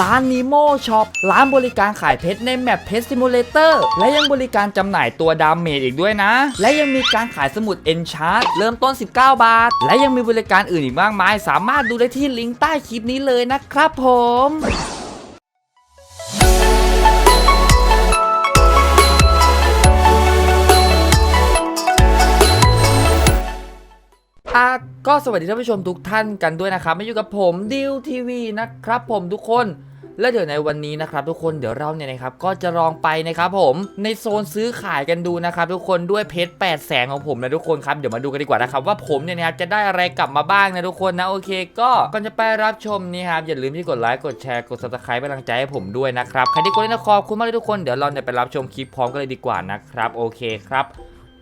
ร้านนีโมช็อปร้านบริการขายเพชรในแมปเพชรซิมูเลเตอร์และยังบริการจำหน่ายตัวดามเมจอีกด้วยนะ และยังมีการขายสมุดเอนชาร์ตเริ่มต้น 19 บาท และยังมีบริการอื่นอีกมากมาย สามารถดูได้ที่ลิงก์ใต้คลิปนี้เลยนะครับผม อะก็สวัสดีท่านผู้ชมทุกท่านกันด้วยนะครับมาอยู่กับผมดิวทีวีนะครับผมทุกคนและเดี๋ยวในวันนี้นะครับทุกคนเดี๋ยวเราเนี่ยนะครับก็จะลองไปนะครับผมในโซนซื้อขายกันดูนะครับทุกคนด้วยเพชร8แสงของผมนะทุกคนครับเดี๋ยวมาดูกันดีกว่านะครับว่าผมเนี่ยนะครับจะได้อะไรกลับมาบ้างนะทุกคนนะโอเค ก็ก่อนจะไปรับชมนี่ครับอย่าลืมที่กดไลค์กดแชร์กด subscribe เป็นกำลังใจให้ผมด้วยนะครับใครที่กดเล่นนะขอบคุณมากเลยทุกคนเดี๋ยวเราเนี่ยไปรับชมคลิปพร้อมกันเลยดีกว่านะครับโอเคครับ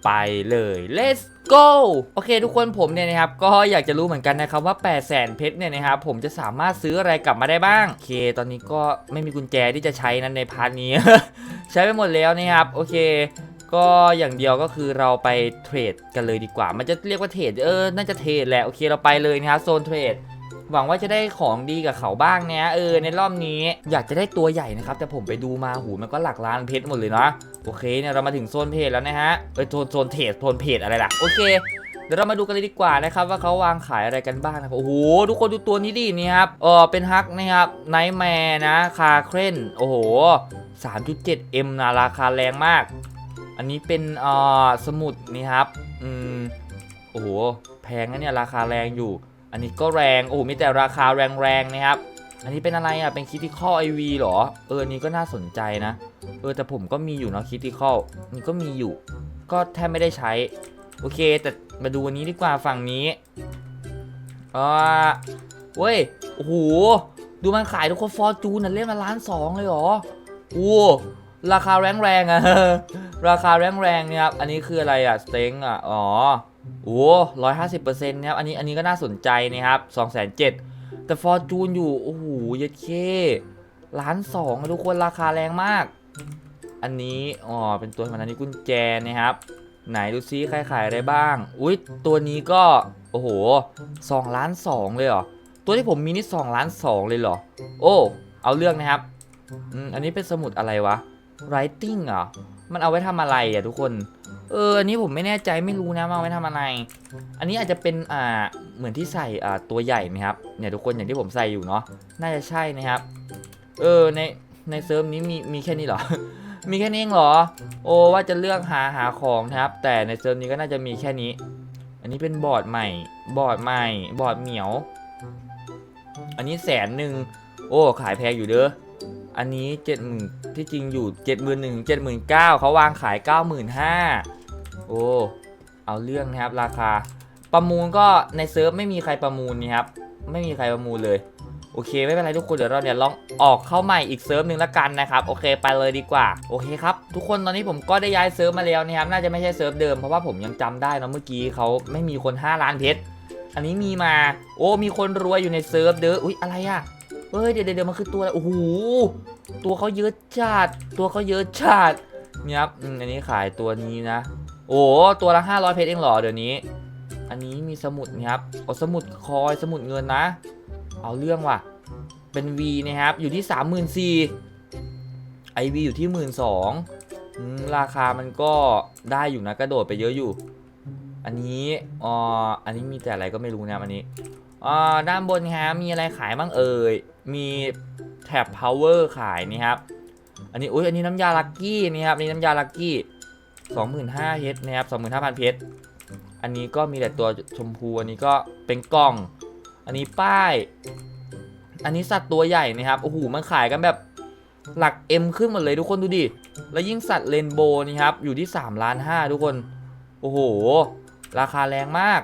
ไปเลย let's go โอเค ทุกคนผมเนี่ยนะครับ ก็อยากจะรู้เหมือนกันนะครับว่า 8 0 0แสนเพชรเนี่ยนะครับ ผมจะสามารถซื้ออะไรกลับมาได้บ้าง โอเค ตอนนี้ก็ไม่มีกุญแจที่จะใช้นั้นในพาร์ทนี้ ใช้ไปหมดแล้วนะครับ โอเค ก็อย่างเดียวก็คือเราไปเทรดกันเลยดีกว่า มันจะเรียกว่าเทรด เออ น่าจะเทรดแหละ โอเค เราไปเลยนะครับโซนเทรดหวังว่าจะได้ของดีกับเขาบ้างเนี่ยเออในรอบนี้อยากจะได้ตัวใหญ่นะครับ แต่ผมไปดูมาหูมันก็หลักล้านเพชรหมดเลยนะ โอเคเนี่ยเรามาถึงโซนเพจแล้วนะฮะเออโซนโซนเทรดโซนเพจอะไรล่ะโอเคเดี๋ยวเรามาดูกันเลยดีกว่านะครับว่าเขาวางขายอะไรกันบ้างนะครับโอ้โหทุกคนดูตัวนี้ดินี่ครับเออเป็นฮักนะครับไนท์แมร์นะคาเครนโอ้โห 3.7M นะราคาแรงมาก อันนี้เป็นเอ่อสมุดนี่ครับอืมโอ้โหแพงนะเนี่ยราคาแรงอยู่ อันนี้ก็แรงโอ้โหมีแต่ราคาแรงๆนะครับอันนี้เป็นอะไรอะเป็นคิติคอไอวีหรอเอออันนี้ก็น่าสนใจนะ เออแต่ผมก็มีอยู่เนาะคิติคอลนี่ก็มีอยู่ ก็แทบไม่ได้ใช้ โอเค แต่มาดูอันนี้ดีกว่าฝั่งนี้อ่าเว้ย โอ้โห ดูมันขายทุกคนฟอร์จูนน่ะเล่นมาล้านสองเลยเหรอโอ้ราคาแรงแรงอะราคาแรงแรงเนี่ยครับ อันนี้คืออะไรอะสเต็งอะอ๋อ โอ้ร้อยห้าสิบเปอร์เซ็นต์นะครับ อันนี้ อันนี้ก็น่าสนใจนะครับสองแสนเจ็ดแต่ฟอร์จูนอยู่ โอ้โห เยัดเคล้านสองทุกคนราคาแรงมาก อันนี้ อ๋อ เป็นตัวมันอันนี้กุญแจนะครับ ไหนดูซิใครขายอะไรบ้าง อุ้ยตัวนี้ก็ โอ้โหสองล้านสองเลยเหรอ ตัวที่ผมมีนี่สองล้านสองเลยเหรอ โอ้ เอาเรื่องนะครับอืมอันนี้เป็นสมุดอะไรวะ writing เหรอ มันเอาไว้ทำอะไรอะทุกคน เออ อันนี้ผมไม่แน่ใจไม่รู้นะว่าเอาไว้ทำอะไร อันนี้อาจจะเป็น อ่า เหมือนที่ใส่ อ่า ตัวใหญ่ไหมครับ เนี่ยทุกคนอย่างที่ผมใส่อยู่เนาะ น่าจะใช่นะครับ เออ ใน ในเซิร์ฟนี้มีมีแค่นี้เหรอ มีแค่นี้เองเหรอ โอ้ว่าจะเลือกหาหาของนะครับ แต่ในเซิร์ฟนี้ก็น่าจะมีแค่นี้ อันนี้เป็นบอร์ดใหม่ บอร์ดใหม่ บอร์ดเหมียว อันนี้แสนหนึ่ง โอ้ ขายแพงอยู่เด้อ อันนี้เจ็ดหมื่นที่จริงอยู่เจ็ดหมื่นหนึ่งเจ็ดหมื่นเก้าเขาวางขายเก้าหมื่นห้าโอ้ เอาเรื่องนะครับราคา ประมูลก็ในเซิร์ฟไม่มีใครประมูลนี่ครับ ไม่มีใครประมูลเลย โอเคไม่เป็นไรทุกคนเดี๋ยวเราเนี่ยลองออกเข้าใหม่อีกเซิร์ฟหนึ่งละกันนะครับโอเคไปเลยดีกว่าโอเคครับทุกคนตอนนี้ผมก็ได้ย้ายเซิร์ฟมาแล้วนะครับน่าจะไม่ใช่เซิร์ฟเดิมเพราะว่าผมยังจำได้นะเมื่อกี้เขาไม่มีคน 5 ล้านเพชรอันนี้มีมา โอ้มีคนรวยอยู่ในเซิร์ฟเด้ออุ๊ยอะไรอะเฮ้ยเดี๋ยวเดี๋ยวมันคือตัวอะไรโอ้โหตัวเขาเยอะจัดตัวเขาเยอะจัดเนี่ยครับอันนี้ขายตัวนี้นะ โอ้ตัวละ500เพชรเองเหรอเดี๋ยวนี้ อันนี้มีสมุดนะครับโอ้สมุดคอยสมุดเงินนะ เอาเรื่องว่ะ เป็น V นะครับ อยู่ที่ 34,000ไอ V อยู่ที่ 12,000ราคามันก็ได้อยู่นะกระโดดไปเยอะอยู่ อันนี้อ่ออันนี้มีแต่อะไรก็ไม่รู้นะอันนี้อ่าด้านบนครับมีอะไรขายบ้างเอ่ย มีแท็บ power ขายนี่ครับ อันนี้อุ้ยอันนี้น้ำยาลักกี้นี่ครับนี่น้ำยาลักกี้25,000เพชรนะครับ25,000เพชรอันนี้ก็มีแต่ตัวชมพูอันนี้ก็เป็นกล่อง อันนี้ป้าย อันนี้สัตว์ตัวใหญ่นะครับ โอ้โห มันขายกันแบบหลัก M ขึ้นหมดเลยทุกคนดูดิ แล้วยิ่งสัตว์เรนโบว์นี่ครับ อยู่ที่3ล้าน5ทุกคน โอ้โห ราคาแรงมาก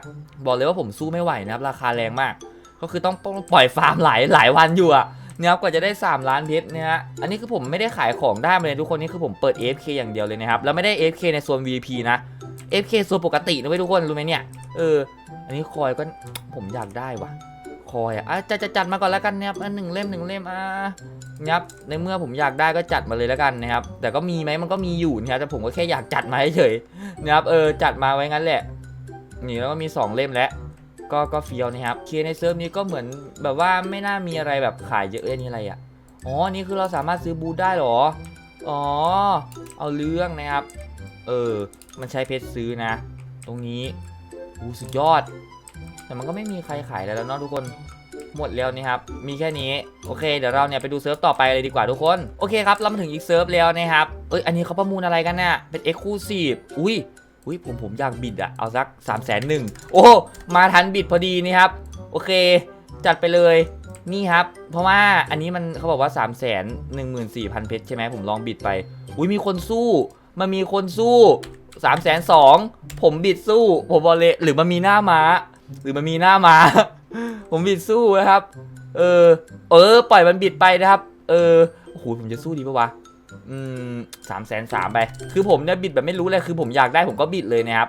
บอกเลยว่าผมสู้ไม่ไหวนะครับ ราคาแรงมาก ก็คือต้องต้องปล่อยฟาร์มหลายหลายวันอยู่อะเนี่ยครับกว่าจะได้ 3 ล้านเพชรเนี่ยฮะ อันนี้คือผมไม่ได้ขายของได้มาเลยทุกคนนี่คือผมเปิด AFK อย่างเดียวเลยนะครับ แล้วไม่ได้ AFK ในโซน VP นะ AFK โซนปกตินะเว้ยทุกคนรู้ไหมเนี่ย เออ อันนี้คอยก็ผมอยากได้ว่ะ คอยอะจะจะจัดมาก่อนแล้วกันนะครับหนึ่งเล่มหนึ่งเล่มอะนะครับในเมื่อผมอยากได้ก็จัดมาเลยแล้วกันนะครับ แต่ก็มีไหมมันก็มีอยู่นะครับแต่ผมก็แค่อยากจัดมาเฉยๆนะครับเออจัดมาไว้งั้นแหละ นี่แล้วก็มี 2 เล่มแล้วก็ก็เฟียวนะครับเคในเซิร์ฟนี้ก็เหมือนแบบว่าไม่น่ามีอะไรแบบขายเยอะเอ้ยนี่อะไรอะอ๋อนี่คือเราสามารถซื้อบูธได้เหรออ๋อเอาเรื่องนะครับ เออ มันใช้เพชรซื้อนะ ตรงนี้อู้สุดยอด แต่มันก็ไม่มีใครขายแล้วเนาะทุกคนหมดแล้วนี่ครับ มีแค่นี้ โอเค เดี๋ยวเราเนี่ยไปดูเซิร์ฟต่อไปเลยดีกว่าทุกคน โอเคครับเรามาถึงอีกเซิร์ฟแล้วนะครับ เอ้ย อันนี้เขาประมูลอะไรกันเนี่ย เป็น Exclusive อุ้ย อุ้ยผมผมอยากบิดอะเอาสัก3ามแสนหนึ่งโอ้ มาทันบิดพอดีนี่ครับ โอเค จัดไปเลย นี่ครับ เพราะว่าอันนี้มันเขาบอกว่า 3 1 4 0 0 0 เพชรใช่ไหมผมลองบิดไป อุ้ยมีคนสู้ มันมีคนสู้3 2 0 0 0ผมบิดสู้ ผมบอกเลยหรือมันมีหน้าม้า หรือมันมีหน้ามา ผมบิดสู้นะครับ เออ เออ ปล่อยมันบิดไปนะครับ เออโอ้โหผมจะสู้ดีปะวะ อืมสามแสนสามไป คือผมเนี่ยบิดแบบไม่รู้เลย คือผมอยากได้ผมก็บิดเลยนะครับ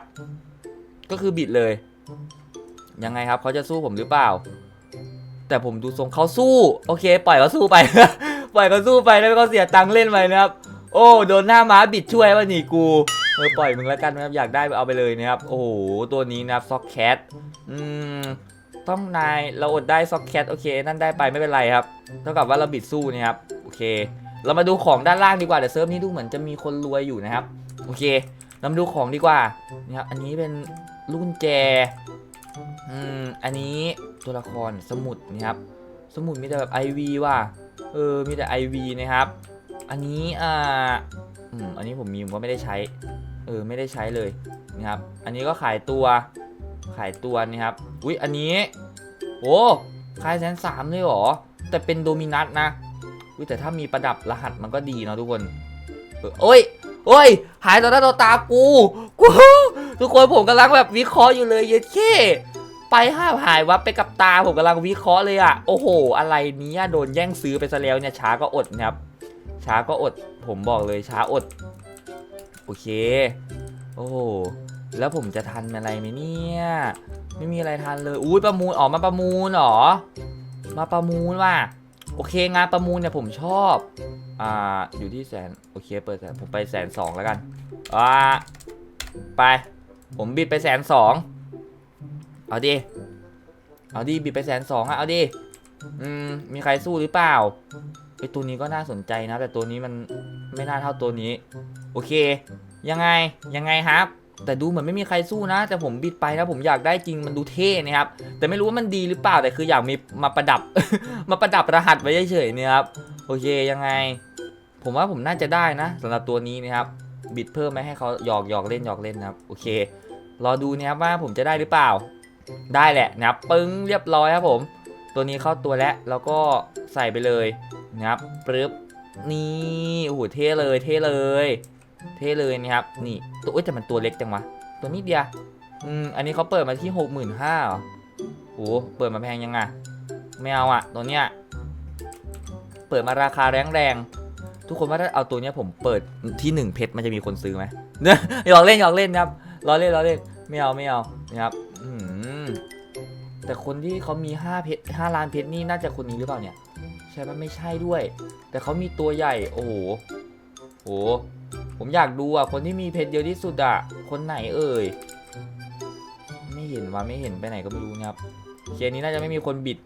ก็คือบิดเลย ยังไงครับเขาจะสู้ผมหรือเปล่า แต่ผมดูทรงเขาสู้ โอเค ปล่อยเขาสู้ไป ปล่อยเขาสู้ไปแล้วก็เสียตังค์เล่นไปนะครับ โอ้ โดนหน้าม้าบิดช่วยว่านี่กู เออปล่อยมึงแล้วกันนะครับอยากได้เอาไปเลยนะครับโอ้โหตัวนี้นะครับซ็อกแคทอืมต้องนายเราอดได้ซ็อกแคทโอเค นั่นได้ไปไม่เป็นไรครับเท่ากับว่าเราบิดสู้นะครับโอเค เรามาดูของด้านล่างดีกว่าเดี๋ยวเซิร์ฟนี้ดูเหมือนจะมีคนรวยอยู่นะครับโอเคเรามาดูของดีกว่านะครับอันนี้เป็นลูกกุญแจอืมอันนี้ตัวละครสมุดนะครับ สมุดมีแต่แบบ IV ว่ะเออมีแต่ IV นะครับ อันนี้อ่าอืมอันนี้ผมมีผมก็ไม่ได้ใช้ เออไม่ได้ใช้เลยนะครับ อันนี้ก็ขายตัวขายตัวนะครับ อุ๊ย อันนี้ โอ้ขายแสนสามเลยเหรอ แต่เป็นโดมินัสนะ อุ๊ย แต่ถ้ามีประดับรหัสมันก็ดีเนาะทุกคนโอ้ยโอ้ย หายต่อหน้าต่อตากู กู ทุกคนผมกำลังแบบวิเคราะห์อยู่เลยเย็ดเค้ไปห้าหายวับไปกับตาผมกำลังวิเคราะห์เลยอะโอ้โห อะไรเนี้ยโดนแย่งซื้อไปซะแล้วเนี่ยช้าก็อดนะครับ ช้าก็อด ผมบอกเลยช้าอด โอเค โอ้โหแล้วผมจะทันอะไรไหมเนี่ย ไม่มีอะไรทันเลย อุ้ยประมูลออกมาประมูลหรอ มาประมูลว่ะ โอเคงานประมูลเนี่ยผมชอบ อ่า อยู่ที่แสน โอเค เปิดแสน ผมไปแสนสองแล้วกัน อ่า ไป ผมบิดไปแสนสอง เอาดิ เอาดิ บิดไปแสนสองอะเอาดิ อืม มีใครสู้หรือเปล่าไอตัวนี้ก็น่าสนใจนะ แต่ตัวนี้มัน ไม่น่าเท่าตัวนี้ โอเค ยังไงยังไงครับ แต่ดูเหมือนไม่มีใครสู้นะ แต่ผมบิดไปนะผมอยากได้จริงมันดูเท่นะครับ แต่ไม่รู้ว่ามันดีหรือเปล่าแต่คืออยากมีมาประดับ มาประดับรหัสไว้เฉยๆเนี่ยครับโอเคยังไง ผมว่าผมน่าจะได้นะสำหรับตัวนี้นะครับ บิดเพิ่มไหมให้เขาหยอกหยอกเล่นหยอกเล่นนะครับโอเครอดูนะครับว่าผมจะได้หรือเปล่า ได้แหละนะครับปึ้งเรียบร้อยครับผม ตัวนี้เข้าตัวแล้วแล้วก็ใส่ไปเลยนะครับปึ๊บ นี่โอ้โหเท่เลยเท่เลย เท่เลยนะครับ นี่ตัวเอ้ยแต่มันตัวเล็กจังวะตัวนี้เดียวอืมอันนี้เขาเปิดมาที่หกหมื่นห้าเหรอโอ้เปิดมาแพงยังไงไม่เอาอะตัวเนี้ยเปิดมาราคาแรงแรงๆทุกคนว่าถ้าเอาตัวเนี้ยผมเปิดที่หนึ่งเพชรมันจะมีคนซื้อไหมเนี่ยหยอกเล่นหยอกเล่นนะครับล้อเล่นล้อเล่นไม่เอาไม่เอานะครับอืมแต่คนที่เขามีห้าเพชรห้าล้านเพชรนี่น่าจะคนนี้หรือเปล่าเนี่ย ช่ปะไม่ใช่ด้วย แต่เขามีตัวใหญ่ โอ้โหโอ้หผมอยากดูอะ คนที่มีเพชรเยอะที่สุดอะ คนไหนเอ่ย ไม่เห็นว่าไม่เห็นไปไหนก็ไม่รู้นะครับเคนี้น่าจะไม่มีคนบิด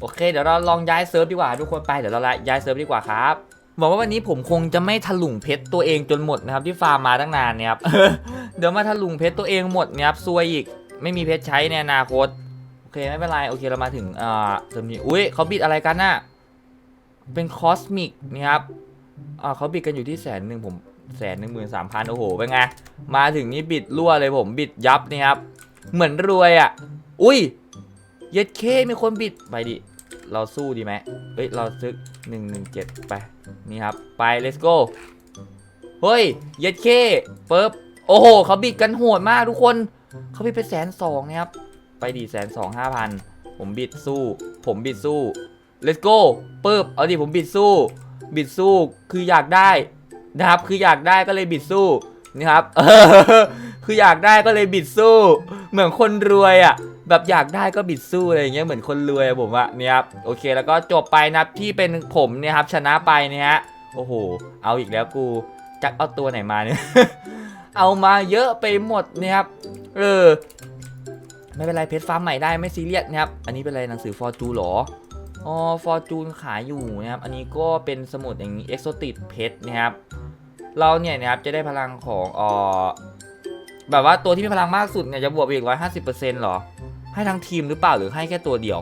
โอเค เดี๋ยวเราลองย้ายเซิร์ฟดีกว่าทุกคนไป เดี๋ยวเราย้ายเซิร์ฟดีกว่าครับบอกว่าวันนี้ผมคงจะไม่ถลุงเพชรตัวเองจนหมดนะครับที่ฟาร์มมาตั้งนานเนี่ยครับ เดี๋ยวมาถลุงเพชรตัวเองหมดเนี่ยครับซวยอีก ไม่มีเพชรใช้ในอนาคต อเค ไม่เป็นไร โอเค เรามาถึงอ่าเซิร์ฟนี้อุ้ยเขาบิดอะไรกันน่ะ เป็นคอสมิกนี่ครับอ่าเขาบิดกันอยู่ที่แสนหนึ่งผมแสนหนึ่งหมื่นสามพันโอ้โห เป็นไง มาถึงนี่บิดรั่วเลยผมบิดยับนี่ครับ เหมือนรวยอะ อุ้ย เย็ดเคมีคนบิด ไปดิ เราสู้ดีไหมเฮ้ย เราซื้อหนึ่งหนึ่งเจ็ดไป นี่ครับ ไป let's go เฮ้ย เย็ดเคปึ๊บ โอ้โห เขาบิดกันโหดมากทุกคน เขาบิดไปแสนสองนะครับ ไปดีแสนสองห้าพันผมบิดสู้ ผมบิดสู้ let's go ปึ๊บเอาดิผมบิดสู้ บิดสู้คืออยากได้นะครับคืออยากได้ก็เลยบิดสู้นะครับเออคืออยากได้ก็เลยบิดสู้ เหมือนคนรวยอะแบบอยากได้ก็บิดสู้อะไรอย่างเงี้ยเหมือนคนรวยผมอะเนี่ยครับโอเคแล้วก็จบไปนะที่เป็นผมเนี่ยครับชนะไปเนี่ยฮะโอ้โห เอาอีกแล้วกูจะเอาตัวไหนมาเนี่ยเอามาเยอะไปหมดเนี่ยครับเออ ไม่เป็นไรเพชรฟาร์มใหม่ได้ไม่ซีเรียสนะครับ อันนี้เป็นอะไรหนังสือฟอร์จูหรออ๋อฟอร์จูนขายอยู่นะครับ อันนี้ก็เป็นสมุดอย่างนี้เอ็กโซติดเพชรนะครับ เราเนี่ยนะครับจะได้พลังของอ่อแบบว่าตัวที่มีพลังมากสุดเนี่ยจะบวกไปอีกร้อยห้าสิบเปอร์เซ็นต์หรอ ให้ทั้งทีมหรือเปล่าหรือให้แค่ตัวเดียว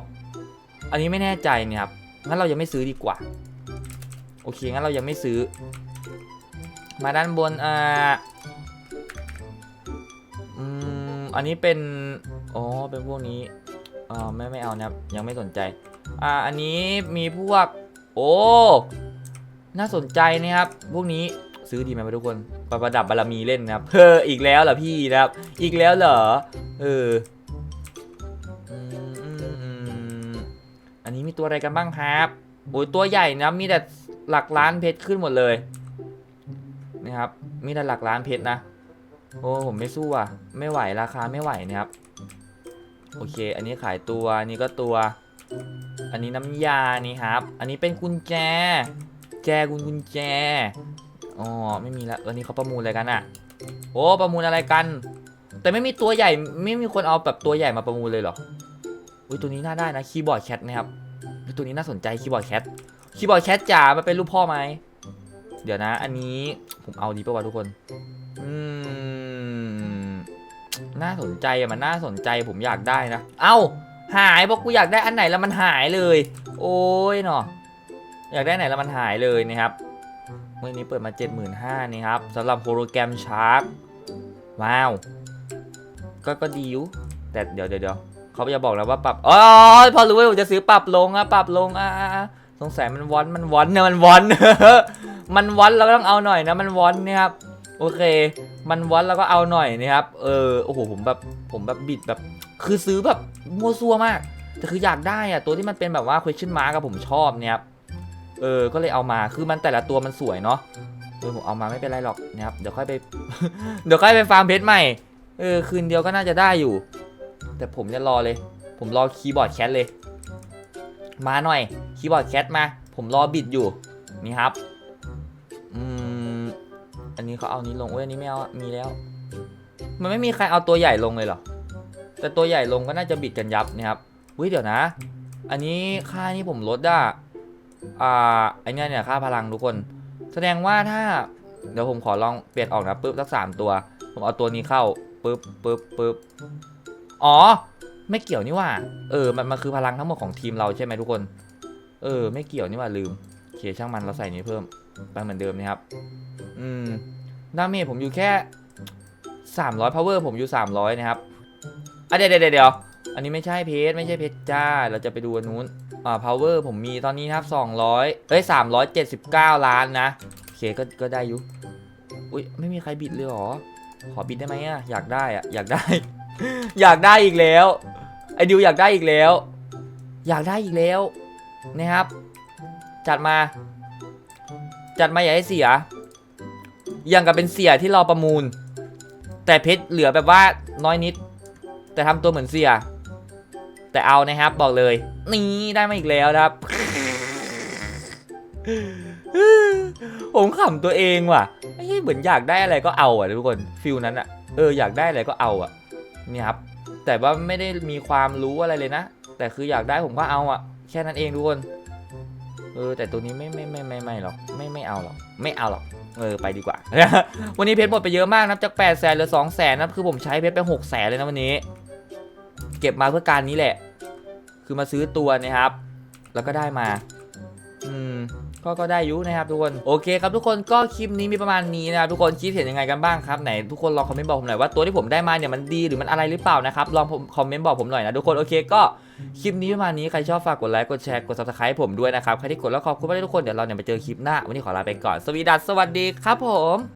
อันนี้ไม่แน่ใจเนี่ยครับ งั้นเรายังไม่ซื้อดีกว่า โอเคงั้นเรายังไม่ซื้อ มาด้านบนอ่าอืมอันนี้เป็น อ๋อ เป็นพวกนี้อ่าไม่ไม่เอานะครับ ยังไม่สนใจ อ่า อันนี้มีพวก โอ้ น่าสนใจนะครับ พวกนี้ซื้อดีไหมทุกคน ประประดับบารมีเล่นนะครับเอออีกแล้วเหรอพี่นะครับ อีกแล้วเหรอ เอออันนี้มีตัวอะไรกันบ้างครับโอ้ยตัวใหญ่นะ มีแต่หลักล้านเพชรขึ้นหมดเลยนะครับ มีแต่หลักล้านเพชรนะ โอ้ผมไม่สู้อะ ไม่ไหวราคาไม่ไหวนะครับ โอเค อันนี้ขายตัว อันนี้ก็ตัว อันนี้น้ำยา นี่ครับ อันนี้เป็นกุญแจ แจกุญกุญแจ อ๋อ ไม่มีแล้วอันนี้เขาประมูลอะไรกันอะ โอ้ ประมูลอะไรกัน แต่ไม่มีตัวใหญ่ ไม่มีคนเอาแบบตัวใหญ่มาประมูลเลยเหรอ อุ้ย ตัวนี้น่าได้นะ คีย์บอร์ดแคทนะครับ ตัวนี้น่าสนใจ คีย์บอร์ดแคท คีย์บอร์ดแคทจ๋ามาเป็นรูปพ่อไหม เดี๋ยวนะ อันนี้ผมเอาดีป่าวะทุกคน อืม น่าสนใจอะมันน่าสนใจผมอยากได้นะ เอ้า หายบอกกูอยากได้อันไหนแล้วมันหายเลย โอ้ยเนาะอยากได้ไหนแล้วมันหายเลยนะครับเมื่อนี้เปิดมา 75,000นี่ครับสำหรับโฮโลแกรมชาร์กว้าว ก็ก็ดีอยู่แต่เดี๋ยวเดี๋ยวเขาจะบอกแล้วว่าปรับอ๋อพอรู้ว่าผมจะซื้อปรับลงอะปรับลงอะอะอะสงสัยมันวอนมันวอนเนี่ยมันวอนมันวอนเราก็ต้องเอาหน่อยนะมันวอนเนี่ยครับ โอเค มันวอนแล้วก็เอาหน่อยนะครับ เออ โอ้โห ผมแบบ ผมแบบบิดแบบ คือซื้อแบบมัวซัวมาก แต่คืออยากได้อะตัวที่มันเป็นแบบว่า question mark กับผมชอบเนี่ยครับ เออ ก็เลยเอามา คือมันแต่ละตัวมันสวยเนาะ เออ ผมเอามาไม่เป็นไรหรอกนะครับ เดี๋ยวค่อยไป เดี๋ยวค่อยไปฟาร์มเพชรใหม่ เออ คืนเดียวก็น่าจะได้อยู่ แต่ผมจะรอเลย ผมรอคีย์บอร์ดแคทเลย มาหน่อย คีย์บอร์ดแคทมา ผมรอบิดอยู่ นี่ครับ นี้เขาเอานี้ลงเว้ยอันนี้ไม่เอาอะมีแล้ว มันไม่มีใครเอาตัวใหญ่ลงเลยเหรอ แต่ตัวใหญ่ลงก็น่าจะบิดกันยับนะครับเฮ้ยเดี๋ยวนะ อันนี้ค่านี้ผมลดอะอ่าไอเนี้ยเนี่ยค่าพลังทุกคน แสดงว่าถ้า เดี๋ยวผมขอลองเปลี่ยนออกนะปุ๊บสักสามตัว ผมเอาตัวนี้เข้าปุ๊บปุ๊บปุ๊บอ๋อ ไม่เกี่ยวนี่ว่า เออ มันมันคือพลังทั้งหมดของทีมเราใช่ไหมทุกคน เออ ไม่เกี่ยวนี่ว่าลืมโอเคช่างมันเราใส่นี้เพิ่ม ไปเหมือนเดิมนะครับ อืม ดาเมจผมอยู่แค่ 300 power ผมอยู่ 300 นะครับอะเดี๋ยวเดี๋ยวเดี๋ยวอันนี้ไม่ใช่เพจไม่ใช่เพจจ้า เราจะไปดูอันนู้น อ่า power ผมมีตอนนี้ครับ 200 เอ้ย 379 ล้านนะโอเคก็ก็ได้อยู่ อุ้ยไม่มีใครบิดเลยเหรอ ขอบิดได้ไหมอะ อยากได้อะ อยากได้ อยากได้อีกแล้ว ไอดิวอยากได้อีกแล้ว อยากได้อีกแล้วนะครับ จัดมา จัดมาอย่าให้เสีย อย่างกับเป็นเสียที่รอประมูล แต่เพชรเหลือแบบว่าน้อยนิด แต่ทำตัวเหมือนเสีย แต่เอานะครับบอกเลย นี่ได้มาอีกแล้วครับ ผมขำตัวเองว่ะไอ้เหมือนอยากได้อะไรก็เอาอะทุกคนฟิลนั้นอะเอออยากได้อะไรก็เอาอะนี่ครับแต่ว่าไม่ได้มีความรู้อะไรเลยนะ แต่คืออยากได้ผมก็เอาอะ แค่นั้นเองทุกคน เออแต่ตัวนี้ไม่ไม่ไม่ไม่ไม่หรอกไม่ไม่เอาหรอกไม่เอาหรอกเออไปดีกว่า วันนี้เพชรหมดไปเยอะมากนะจาก8ปดแสนเหลือสองแสนนะคือผมใช้เพชรไปหกแสนเลยนะวันนี้ เก็บมาเพื่อการนี้แหละ คือมาซื้อตัวนะครับ แล้วก็ได้มา อืม ก็ก็ได้อยุนะครับทุกคนโอเคครับทุกคนก็คลิปนี้มีประมาณนี้นะครับทุกคนคิดเห็นยังไงกันบ้างครับไหนทุกคนลองคอมเมนต์บอกผมหน่อยว่าตัวที่ผมได้มาเนี่ยมันดีหรือมันอะไรหรือเปล่านะครับลองคอมเมนต์บอกผมหน่อยนะทุกคนโอเคก็คลิปนี้ประมาณนี้ใครชอบฝากกดไลค์กดแชร์กดซับสไครป์ผมด้วยนะครับใครที่กดแล้วขอบคุณมากทุกคนเดี๋ยวเราเนี่ยไปเจอคลิปหน้าวันนี้ขอลาไปก่อนสวีดัสสวัสดีครับผม